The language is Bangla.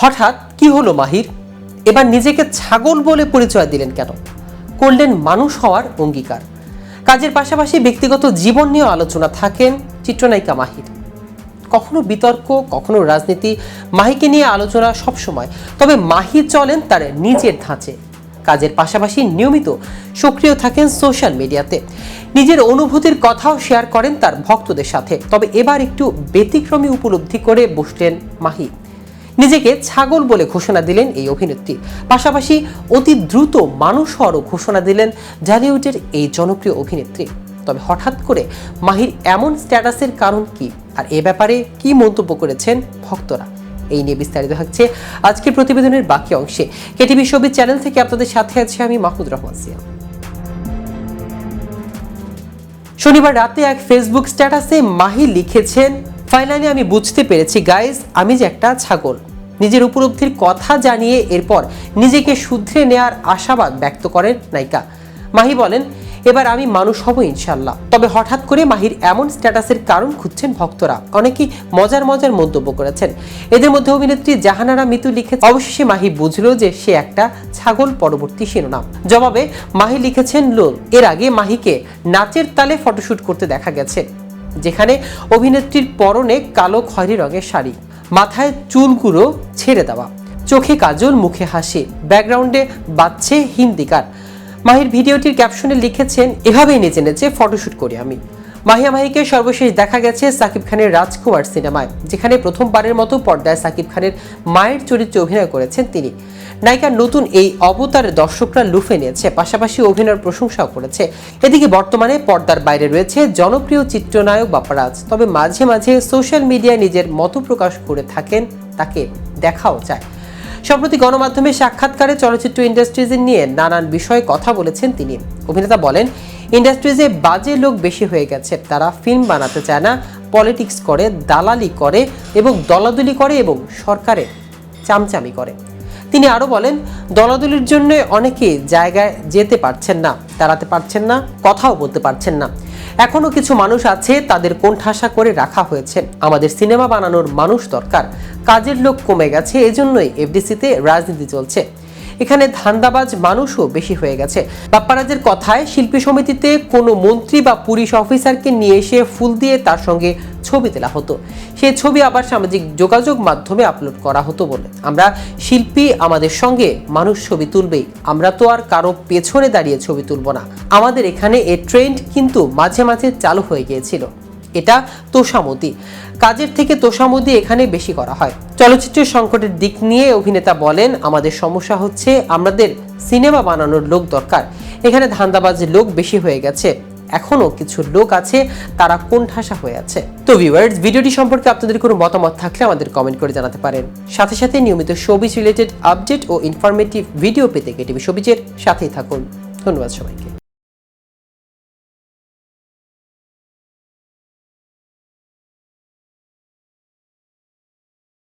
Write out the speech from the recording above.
হঠাৎ কি হলো মাহির? এবার নিজেকে ছাগল বলে পরিচয় দিলেন কেন? করলেন মানুষ হওয়ার অঙ্গীকার। কাজের পাশাপাশি ব্যক্তিগত জীবন নিয়েও আলোচনা থাকেন চিত্রনায়িকা মাহির। কখনো বিতর্ক, কখনো রাজনীতি, মাহিকে নিয়ে আলোচনা সবসময়, তবে মাহি চলেন তার নিজের ধাঁচে। কাজের পাশাপাশি নিয়মিত সক্রিয় থাকেন সোশ্যাল মিডিয়াতে। নিজের অনুভূতির কথাও শেয়ার করেন তার ভক্তদের সাথে। তবে এবার একটু ব্যতিক্রমী উপলব্ধি করে বসলেন মাহি। নিজেকে ছাগল বলে ঘোষণা দিলেন এই অভিনেত্রী। পাশাপাশি অতি দ্রুত মানুষ হওয়ারও ঘোষণা দিলেন ঢালিউডের এই জনপ্রিয় অভিনেত্রী। তবে হঠাৎ করে মাহির এমন স্ট্যাটাসের কারণ কি আর এ ব্যাপারে কি মন্তব্য করেছেন ভক্তরা? এই নিয়ে বিস্তারিত থাকছে আজকের প্রতিবেদনের বাকি অংশে। কেটিভি ছবি চ্যানেল থেকে আপনাদের সাথে আছে আমি মাহমুদ রহমান সিয়া। শনিবার রাতে এক ফেসবুক স্ট্যাটাসে মাহি লিখেছেন ফাইনালি আমি বুঝতে পেরেছি গাইজ আমি যে একটা ছাগল। নিজের উপলব্ধির কথা জানিয়ে এরপর নিজেকে শুধরে নেয়ার আশাবাদ ব্যক্ত করেন নায়িকা। মাহি বলেন, এবার আমি মানুষ হব ইনশাল্লাহ তবে হঠাৎ করে মাহির এমন স্ট্যাটাসের কারণ খুঁজছেন ভক্তরা। অনেকেই মজার মজার মন্তব্য করেছেন। এদের মধ্যে অভিনেত্রী জাহানারা মিতু লিখে অবশেষে মাহি বুঝলো যে সে একটা ছাগল, পরবর্তী শিরোনাম। জবাবে মাহি লিখেছেন, লোল। এর আগে মাহিকে নাচের তালে ফটোশ্যুট করতে দেখা গেছে। যেখানে অভিনেত্রীর পরনে কালো খয়রি রঙের শাড়ি, মাথায় চুলগুলো ছেড়ে দেওয়া, চোখে কাজল, মুখে হাসি, ব্যাকগ্রাউন্ডে বাজছে হিন্দি গান মাহির ভিডিওটির ক্যাপশনে লিখেছেন, এভাবেই নেচে নেচে ফটোশ্যুট করি আমি। মাহিয়া মাহিকে সর্বশেষ দেখা গেছে সাকিব খানের রাজকুমার সিনেমায়, যেখানে প্রথমবারের মতো পর্দায় সাকিব খানের মায়ের চরিত্রে অভিনয় করেছেন তিনি। নায়িকার নতুন এই অবতারে দর্শকরা লুফে নিয়েছে, পাশাপাশি অভিনয়ের প্রশংসাও করেছে। এদিকে বর্তমানে পর্দার বাইরে রয়েছে জনপ্রিয় চিত্রনায়ক বাপারাজ, তবে মাঝে মাঝে সোশ্যাল মিডিয়ায় নিজের মত প্রকাশ করে থাকেন, তাকে দেখাও যায়। সম্প্রতি গণমাধ্যমে সাক্ষাৎকারে চলচ্চিত্র ইন্ডাস্ট্রিজের নিয়ে নানান বিষয়ে কথা বলেছেন তিনি। অভিনেতা বলেন ইন্ডাস্ট্রিজে বাজে লোক বেশি হয়ে গেছে। তারা ফিল্ম বানাতে চায় না, পলিটিক্স করে, দালালি করে এবং দলাদলি করে এবং সরকারের চামচামি করে। তিনি আরও বলেন, দলাদলির জন্য অনেকে জায়গায় যেতে পারছেন না, দাঁড়াতে পারছেন না, কথাও বলতে পারছেন না। এখনও কিছু মানুষ আছে, তাদের কোণঠাসা করে রাখা হয়েছে। আমাদের সিনেমা বানানোর মানুষ দরকার। কাজের লোক কমে গেছে, এজন্যই এফডিসিতে রাজনীতি চলছে। এখানে ধান্দাবাজ মানুষও বেশি হয়ে গেছে। বাপ্পারাজের কথায় শিল্পী সমিতিতে কোনো মন্ত্রী বা পুলিশ অফিসারকে নিয়ে এসে ফুল দিয়ে তার সঙ্গে ছবি তোলা হতো। সেই ছবি আবার সামাজিক যোগাযোগ মাধ্যমে আপলোড করা হতো বলে। আমরা শিল্পী আমাদের সঙ্গে, মানুষ ছবি তুলবেই। আমরা তো আর কারও পেছনে দাঁড়িয়ে ছবি তুলব না। আমাদের এখানে এ ট্রেন্ড কিন্তু মাঝে মাঝে চালু হয়ে গিয়েছিল। এটা তোষামতি। কাজের থেকে তোষামতি এখানে বেশি করা হয়। চলচ্চিত্রের সংকটের দিক নিয়ে অভিনেতা বলেন, আমাদের সমস্যা হচ্ছে আমাদের সিনেমা বানানোর লোক দরকার। এখানে ধান্দাবাজের লোক বেশি হয়ে গেছে। এখনও কিছু লোক আছে, তারা কোণঠাসা হয়ে আছে। তো ভিউয়ার্স ভিডিওটি সম্পর্কে আপনাদের কোনো মতামত থাকলে আমাদের কমেন্ট করে জানাতে পারেন। সাথে সাথে নিয়মিত শোবিজ রিলেটেড আপডেট ও ইনফরমেটিভ ভিডিও পেতে কেটিভি শোবিজের সাথেই থাকুন। ধন্যবাদ সবাইকে।